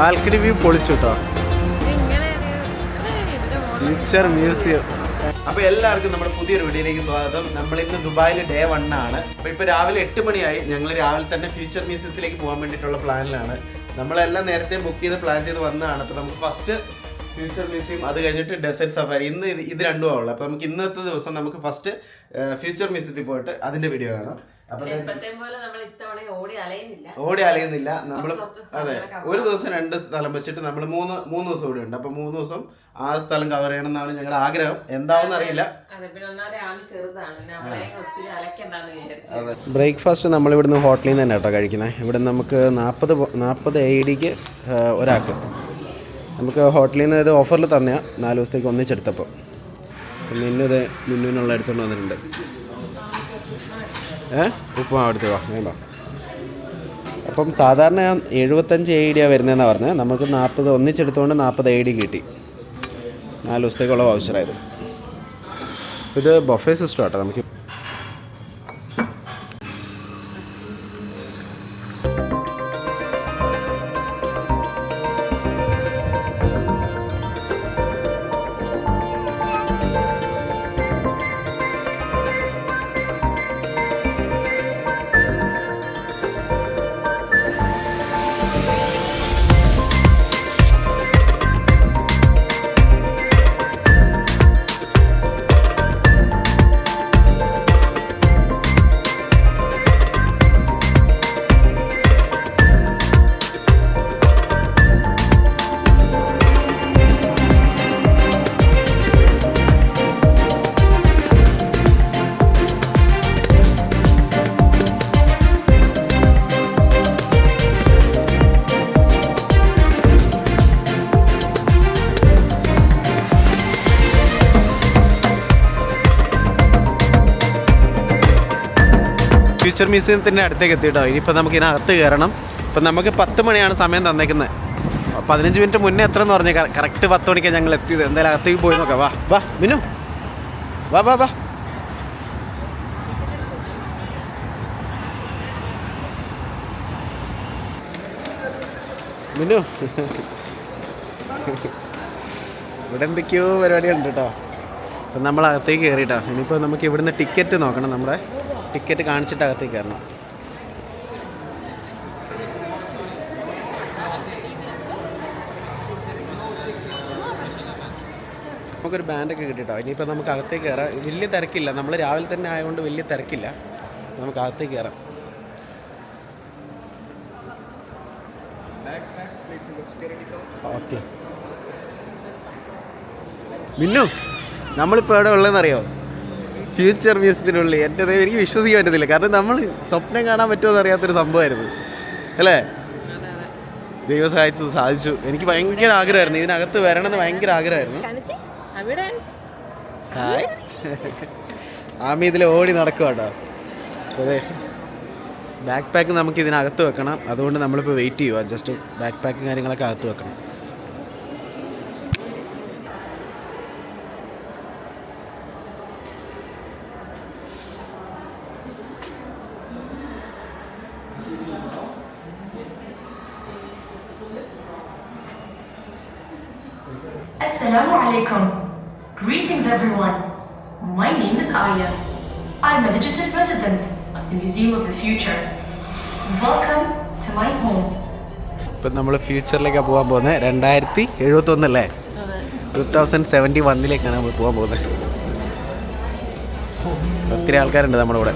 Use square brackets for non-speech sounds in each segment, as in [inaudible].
Balcony view പൊളിച്ചു കേട്ടോ future museum അപ്പൊ എല്ലാവർക്കും നമ്മുടെ പുതിയൊരു വീഡിയോയിലേക്ക് സ്വാഗതം. നമ്മൾ ഇന്ന് ദുബായിൽ ഡേ വൺ ആണ്. അപ്പൊ ഇപ്പൊ രാവിലെ എട്ട് മണിയായി. ഞങ്ങൾ രാവിലെ തന്നെ ഫ്യൂച്ചർ മ്യൂസിയത്തിലേക്ക് പോകാൻ വേണ്ടിയിട്ടുള്ള പ്ലാനിലാണ്. നമ്മളെല്ലാം നേരത്തെ ബുക്ക് ചെയ്ത് പ്ലാൻ ചെയ്ത് വന്നതാണ്. അപ്പൊ നമുക്ക് ഫസ്റ്റ് ഫ്യൂച്ചർ മ്യൂസിയം അത് കഴിഞ്ഞിട്ട് ഡെസേർട്ട് സഫാരി ഇന്ന് ഇത് ഇത് രണ്ടും ഉള്ളത് അപ്പൊ നമുക്ക് ഇന്നത്തെ ദിവസം നമുക്ക് ഫസ്റ്റ് ഫ്യൂച്ചർ മ്യൂസിയത്തിൽ പോയിട്ട് അതിന്റെ വീഡിയോ കാണാം. ഓടി അലയുന്നില്ല. ഓടി നമ്മൾ അതെ ഒരു ദിവസം രണ്ട് സ്ഥലം വെച്ചിട്ട് നമ്മൾ മൂന്ന് മൂന്ന് ദിവസം ഇവിടെ ഉണ്ട്. അപ്പൊ മൂന്ന് ദിവസം ആ സ്ഥലം കവർ ചെയ്യണം എന്നാണ് ഞങ്ങളുടെ ആഗ്രഹം. എന്താവും അറിയില്ല. ബ്രേക്ക്ഫാസ്റ്റ് നമ്മൾ ഇവിടുന്ന് ഹോട്ടലിൽ നിന്ന് തന്നെ കേട്ടോ കഴിക്കുന്നത് ഇവിടെ നമുക്ക് നാൽപ്പത് നാൽപ്പത് എ ഡിക്ക് ഒരാൾക്ക്. നമുക്ക് ഹോട്ടലിൽ നിന്ന് ഇത് ഓഫറിൽ തന്നെയാണ് നാല് ദിവസത്തേക്ക് ഒന്നിച്ചെടുത്തപ്പോൾ മിന്നത് മിന്നുവിനുള്ള എടുത്തുകൊണ്ട് വന്നിട്ടുണ്ട്. ഏ? ഉപ്പുമാവ് എടുത്ത് വേണ്ട അപ്പം സാധാരണ എഴുപത്തഞ്ച് എ ഡിയാണ് വരുന്നതെന്നാണ് പറഞ്ഞത് നമുക്ക് നാൽപ്പത് ഒന്നിച്ചെടുത്തുകൊണ്ട് നാൽപ്പത് എ ഡി കിട്ടി. നാല് ദിവസത്തേക്കുള്ള വൗച്ചറായത് ഇത് ബൊഫേ സിസ്റ്റം ആട്ടോ. നമുക്ക് ഫ്യൂച്ചർ മ്യൂസിയത്തിന്റെ അടുത്തേക്ക് എത്തിയിട്ടോ? ഇനിയിപ്പോൾ നമുക്ക് ഇതിനകത്ത് കയറണം. ഇപ്പം നമുക്ക് പത്ത് മണിയാണ് സമയം തന്നേക്കുന്നത് പതിനഞ്ച് മിനിറ്റ് മുന്നേ എത്ര എന്ന് പറഞ്ഞാൽ കറക്റ്റ് പത്ത് മണിക്കാണ് ഞങ്ങൾ എത്തിയത്. എന്തായാലും അകത്തേക്ക് പോയി നോക്കാം. വാ വാ മിനു. വാ വാ വാ. മിനു. ഇവിടെ എന്തൊക്കെയോ പരിപാടികളുണ്ട് കേട്ടോ അപ്പം നമ്മൾ കയറിയിട്ടോ ഇനിയിപ്പോൾ നമുക്ക് ഇവിടുന്ന് ടിക്കറ്റ് നോക്കണം നമ്മുടെ. ടിക്കറ്റ് കാണിച്ചിട്ട് അകത്തേക്ക് കയറണം. നമുക്കൊരു ബാൻഡൊക്കെ കിട്ടിട്ടോ. ഇനിയിപ്പോൾ നമുക്ക് അകത്തേക്ക് കയറാം. വലിയ തിരക്കില്ല. നമ്മൾ രാവിലെ തന്നെ ആയതുകൊണ്ട് വലിയ തിരക്കില്ല. നമുക്ക് അകത്തേക്ക് കയറാം. ഓക്കെ. മിന്നു നമ്മളിപ്പോൾ എവിടെ ഉള്ളതെന്നറിയോ? ഫ്യൂച്ചർ മ്യൂസിയത്തിനുള്ളിൽ എന്റെ ദൈവം എനിക്ക് വിശ്വസിക്കാൻ പറ്റത്തില്ല. കാരണം നമ്മൾ സ്വപ്നം കാണാൻ പറ്റുമോ എന്നറിയാത്തൊരു സംഭവമായിരുന്നു. അല്ലേ? ദൈവം സഹായിച്ചത് സാധിച്ചു. എനിക്ക് ഭയങ്കര ആഗ്രഹമായിരുന്നു. ഇതിനകത്ത് വരണമെന്ന് ഭയങ്കര ആഗ്രഹമായിരുന്നു. ആമി ഇതിൽ ഓടി നടക്കുക കേട്ടോ അതെ. ബാക്ക് പാക്ക് നമുക്ക് ഇതിനകത്ത് വെക്കണം. അതുകൊണ്ട് നമ്മളിപ്പോൾ വെയിറ്റ് ചെയ്യുക ജസ്റ്റ് ബാക്ക് പാക്കും കാര്യങ്ങളൊക്കെ അകത്ത് വെക്കണം. Assalamu alaikum. Greetings everyone. My name is Aya. I'm a digital resident of the Museum of the Future. Welcome to my home. ഇപ്പം നമ്മൾ ഫ്യൂച്ചറിലേക്കാണ് പോകാൻ പോകുന്നത് രണ്ടായിരത്തി എഴുപത്തൊന്നല്ലേ ടു തൗസൻഡ് സെവന്റി വണ്ണിലേക്കാണ് നമ്മൾ പോകാൻ പോകുന്നത് ഒത്തിരി ആൾക്കാരുണ്ട് നമ്മുടെ കൂടെ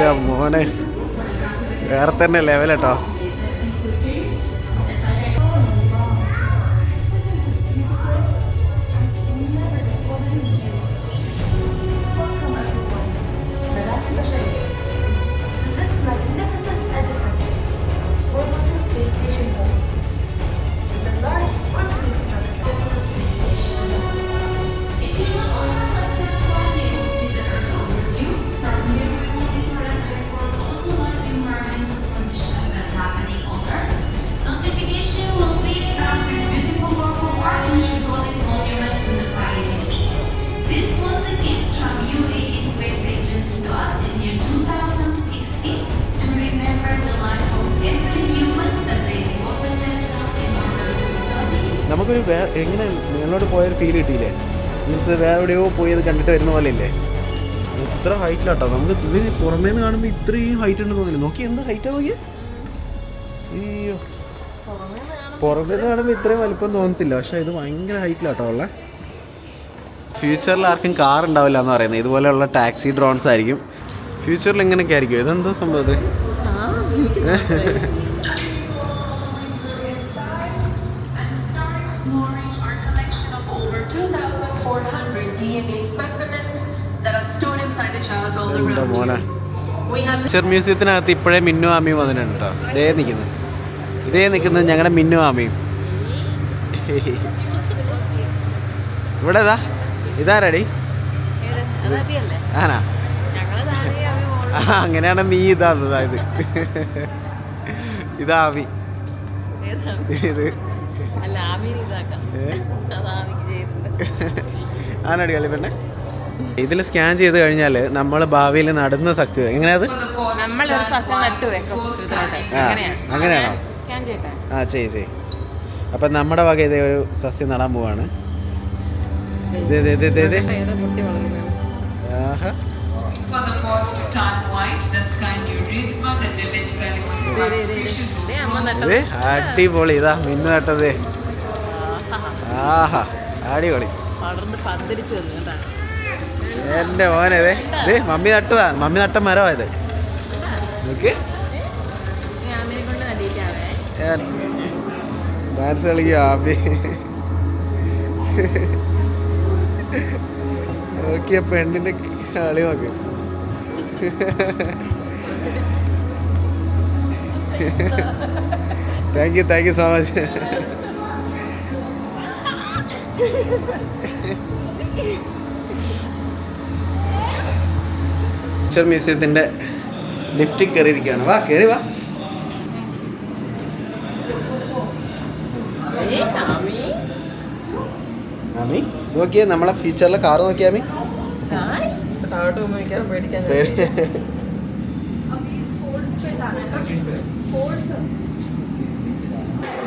എന്റെ മോനെ വേറെ തന്നെ ലെവലട്ടോ നമുക്കൊരു വേ എങ്ങനെ മുകളിലോട്ട് പോയൊരു ഫീൽ കിട്ടിയില്ലേ? മീൻസ് വേറെ എവിടെയോ പോയി അത് കണ്ടിട്ട് വരുന്ന പോലെ ഇല്ലേ? ഇത്ര ഹൈറ്റിലാട്ടോ നമുക്ക് ഇത് പുറമേന്ന് കാണുമ്പോൾ ഇത്രയും ഹൈറ്റ് ഉണ്ടെന്ന് തോന്നില്ല. നോക്കി എന്ത് ഹൈറ്റാ നോക്കിയേ? അയ്യോ. പുറമേ നിന്ന് കാണുമ്പോൾ ഇത്രയും വലിപ്പം തോന്നത്തില്ല. പക്ഷെ ഇത് ഭയങ്കര ഹൈറ്റിലാട്ടോ ഉള്ള. ഫ്യൂച്ചറിൽ ആർക്കും കാർ ഉണ്ടാവില്ല എന്ന് പറയുന്നത്. ഇതുപോലെയുള്ള ടാക്സി ഡ്രോൺസ് ആയിരിക്കും. ഫ്യൂച്ചറിൽ ഇങ്ങനെയൊക്കെ ആയിരിക്കും. ഇതെന്താ സംഭവം [laughs] മോനെ? പിക്ചർ മ്യൂസിയത്തിനകത്ത് ഇപ്പോഴേ മിന്നു ആമിയും വന്നിട്ടുണ്ട് കേട്ടോ. ഇതേ നിൽക്കുന്നത് ഇതേ നിൽക്കുന്നത് ഞങ്ങളുടെ മിന്നു ആമിയും. ഇവിടെ ഇതാ. ഇതാരടി? ആണാ? ആ, അങ്ങനെയാണ് നീ ഇതാന്നത് ഇത് ഇതാമി ഇത് ആനടി കളി പെണ്ണെ ഇതിൽ സ്കാൻ ചെയ്ത് കഴിഞ്ഞാൽ നമ്മൾ ഭാവിയിൽ നടുന്ന സത്യം എങ്ങനെയത് അങ്ങനെയാണോ? ആ ചെയ് ചെയ് അപ്പം നമ്മുടെ വക ഇതേ ഒരു സസ്യം നടാൻ പോവാണ്. അടിപൊളി. ഇതാ മിന്നു നട്ടത് ആഹാ. അടിപൊളി. വളർന്ന് പന്തലിച്ച് വന്നു കേട്ടാ എന്റെ മോനെ ഇതേ മമ്മി നട്ടതാ. മമ്മി നട്ട മരമായത്. നോക്ക്. ഡാൻസ് കളിക്കുക ആമി നോക്കിയ പെണ്ണിന്റെ കളി നോക്ക്. Thank you thank you so much picture മ്യൂസിയത്തിന്റെ ലിഫ്റ്റിൽ കയറിയിരിക്കുകയാണ്. വാ കയറി വാ. ആമി ആമി നോക്കിയേ നമ്മളെ ഫ്യൂച്ചറിലെ കാറ് നോക്കിയാമി ഭാവിയിലെ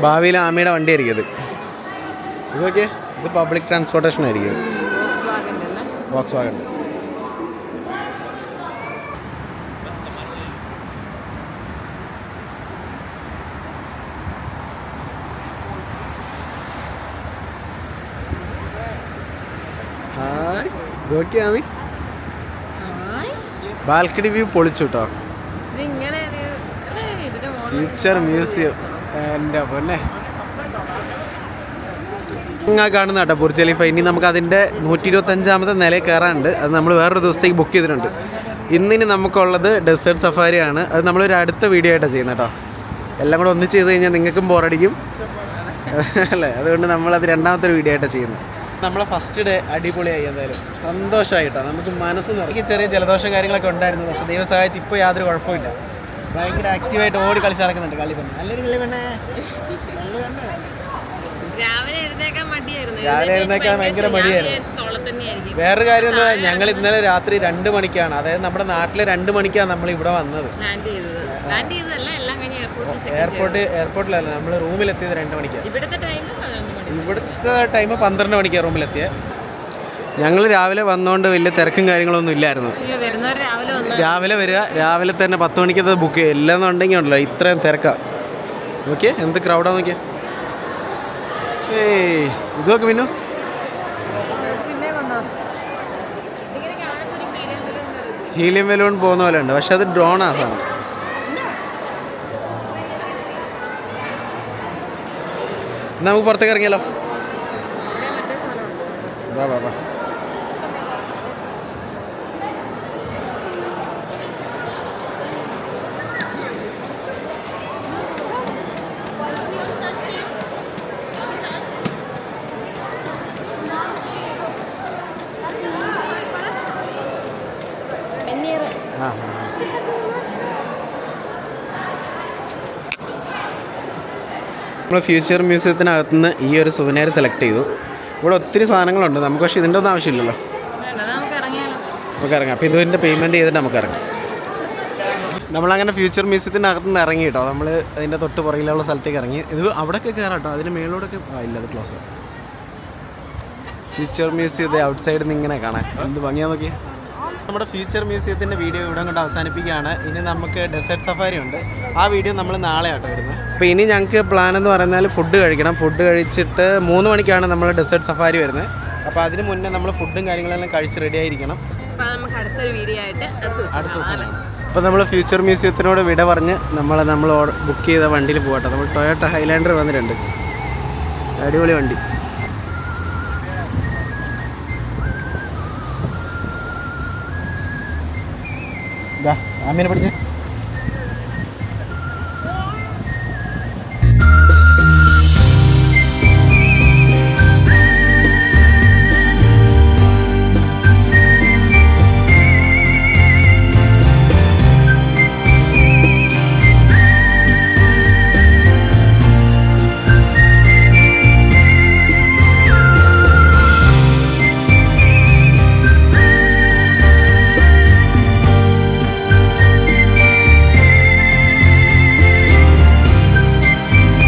ഭാവിയിൽ ആമിയുടെ വണ്ടി ആയിരിക്കും ഇത്. ഇത് നോക്കിയേ ഇത് പബ്ലിക് ട്രാൻസ്പോർട്ടേഷൻ ആയിരിക്കും. വോക്സ് വാഗൺ ഹായ് നോക്കിയാ ആമി ഹായ്. ബാൽക്കണി വ്യൂ പൊളിച്ചു കേട്ടോ ഫ്യൂച്ചർ മ്യൂസിയം എന്റെ പൊന്നെ. കാണുന്ന കേട്ടോ ബുർജ് ഖലീഫ. ഇനി നമുക്ക് അതിന്റെ നൂറ്റി ഇരുപത്തഞ്ചാമത്തെ നിലയിൽ കയറാനുണ്ട്. അത് നമ്മൾ വേറൊരു ദിവസത്തേക്ക് ബുക്ക് ചെയ്തിട്ടുണ്ട്. ഇന്നിനി നമുക്കുള്ളത് ഡെസേർട്ട് സഫാരിയാണ് അത് നമ്മളൊരു അടുത്ത വീഡിയോ ആയിട്ടാണ് ചെയ്യുന്നത് കേട്ടോ എല്ലാം കൂടെ ഒന്നിച്ച് ചെയ്ത് കഴിഞ്ഞാൽ നിങ്ങൾക്കും ബോറടിക്കും അല്ലേ? അതുകൊണ്ട് നമ്മളത് രണ്ടാമത്തെ വീഡിയോ ആയിട്ടാണ് ചെയ്യുന്നത്. നമ്മളെ ഫസ്റ്റ് ഡേ അടിപൊളിയായി എന്തായാലും. സന്തോഷമായിട്ടോ നമുക്ക് മനസ്സ് നിറയ്ക്ക് ചെറിയ ജലദോഷം കാര്യങ്ങളൊക്കെ ഉണ്ടായിരുന്നു. പക്ഷേ ദൈവം സഹായിച്ച് ഇപ്പോൾ യാതൊരു കുഴപ്പമില്ല. ഭയങ്കര ആക്റ്റീവായിട്ട് ഓടി കളിച്ച് നടക്കുന്നുണ്ട് കളി പെണ്ണ് നല്ലൊരു കളി പെണ്ണേ രാവിലെ എഴുന്നേക്കാൻ ഭയങ്കര മടിയായിരുന്നു. വേറൊരു കാര്യം എന്താ ഞങ്ങൾ ഇന്നലെ രാത്രി രണ്ട് മണിക്കാണ്. അതായത് നമ്മുടെ നാട്ടിലെ രണ്ട് മണിക്കാണ് നമ്മൾ ഇവിടെ വന്നത്. എയർപോർട്ട് എയർപോർട്ടിലല്ല നമ്മൾ റൂമിലെത്തിയത് രണ്ട് മണിക്കാണ്. ഇവിടുത്തെ ടൈം ഇവിടുത്തെ ടൈം പന്ത്രണ്ട് മണിക്ക് റൂമിലെത്തിയത് ഞങ്ങൾ രാവിലെ വന്നുകൊണ്ട് വലിയ തിരക്കും കാര്യങ്ങളൊന്നും ഇല്ലായിരുന്നു. രാവിലെ വന്ന്. രാവിലെ വരിക രാവിലെ തന്നെ പത്ത് അത് ബുക്ക് ചെയ്യുക. ഇല്ലെന്നുണ്ടെങ്കിൽ ഉണ്ടല്ലോ ഇത്രയും തിരക്കാ. നോക്കിയേ എന്ത് ക്രൗഡാ നോക്കിയേ. ഏയ് ഇത് നോക്ക് പിന്നു ഹീലിയം ബലൂൺ പോകുന്ന പോലെ ഉണ്ട്. പക്ഷെ അത് ഡ്രോണാ സാധനം. നമുക്ക് പുറത്തേക്ക് ഇറങ്ങിയാലോ? വാ വാ വാ. ആ ആ. നമ്മൾ ഫ്യൂച്ചർ മ്യൂസിയത്തിനകത്തുനിന്ന് ഈ ഒരു സുവനേർ സെലക്ട് ചെയ്തു. ഇവിടെ ഒത്തിരി സാധനങ്ങളുണ്ട്. നമുക്ക് പക്ഷേ ഇതിന്റെ ഒന്നും ആവശ്യമില്ലല്ലോ. നമുക്ക് ഇറങ്ങാം. അപ്പോൾ ഇതിന്റെ പേയ്മെന്റ് ചെയ്തിട്ട് നമുക്ക് ഇറങ്ങാം. നമ്മളങ്ങനെ ഫ്യൂച്ചർ മ്യൂസിയത്തിനകത്ത് നിന്ന് ഇറങ്ങി കേട്ടോ. നമ്മൾ അതിന്റെ തൊട്ട് പുറകിലുള്ള സ്ഥലത്തേക്ക് ഇറങ്ങി. ഇത് അവിടെയൊക്കെ കയറാം കേട്ടോ. അതിന് മേളോടൊക്കെ ഇല്ല അത് ക്ലോസ് ഫ്യൂച്ചർ മ്യൂസിയത്തെ ഔട്ട് സൈഡിൽ നിന്ന് ഇങ്ങനെ കാണാൻ എന്ത് ഭംഗിയാ നോക്കി നമ്മുടെ ഫ്യൂച്ചർ മ്യൂസിയത്തിന്റെ വീഡിയോ ഇവിടെ കൊണ്ട് അവസാനിപ്പിക്കുകയാണ്. ഇനി നമുക്ക് ഡെസേർട്ട് സഫാരി ഉണ്ട്. ആ വീഡിയോ നമ്മൾ നാളെ ആട്ടോ വരുന്നത് അപ്പോൾ ഇനി ഞങ്ങൾക്ക് പ്ലാൻ എന്ന് പറഞ്ഞാൽ ഫുഡ് കഴിക്കണം. ഫുഡ് കഴിച്ചിട്ട് മൂന്ന് മണിക്കാണ് നമ്മൾ ഡെസേർട്ട് സഫാരി വരുന്നത്. അപ്പോൾ അതിന് മുന്നേ നമ്മൾ ഫുഡും കാര്യങ്ങളെല്ലാം കഴിച്ച് റെഡി ആയിരിക്കണം. അപ്പോൾ നമ്മൾ ഫ്യൂച്ചർ മ്യൂസിയത്തിനോട് വിട പറഞ്ഞ് നമ്മൾ നമ്മൾ ബുക്ക് ചെയ്ത വണ്ടിയിൽ പോകട്ടെ. നമ്മൾ ടൊയോട്ട ഹൈലാൻഡർ വന്നിട്ടുണ്ട്. അടിപൊളി വണ്ടി. ആമീനെ പഠിച്ചേ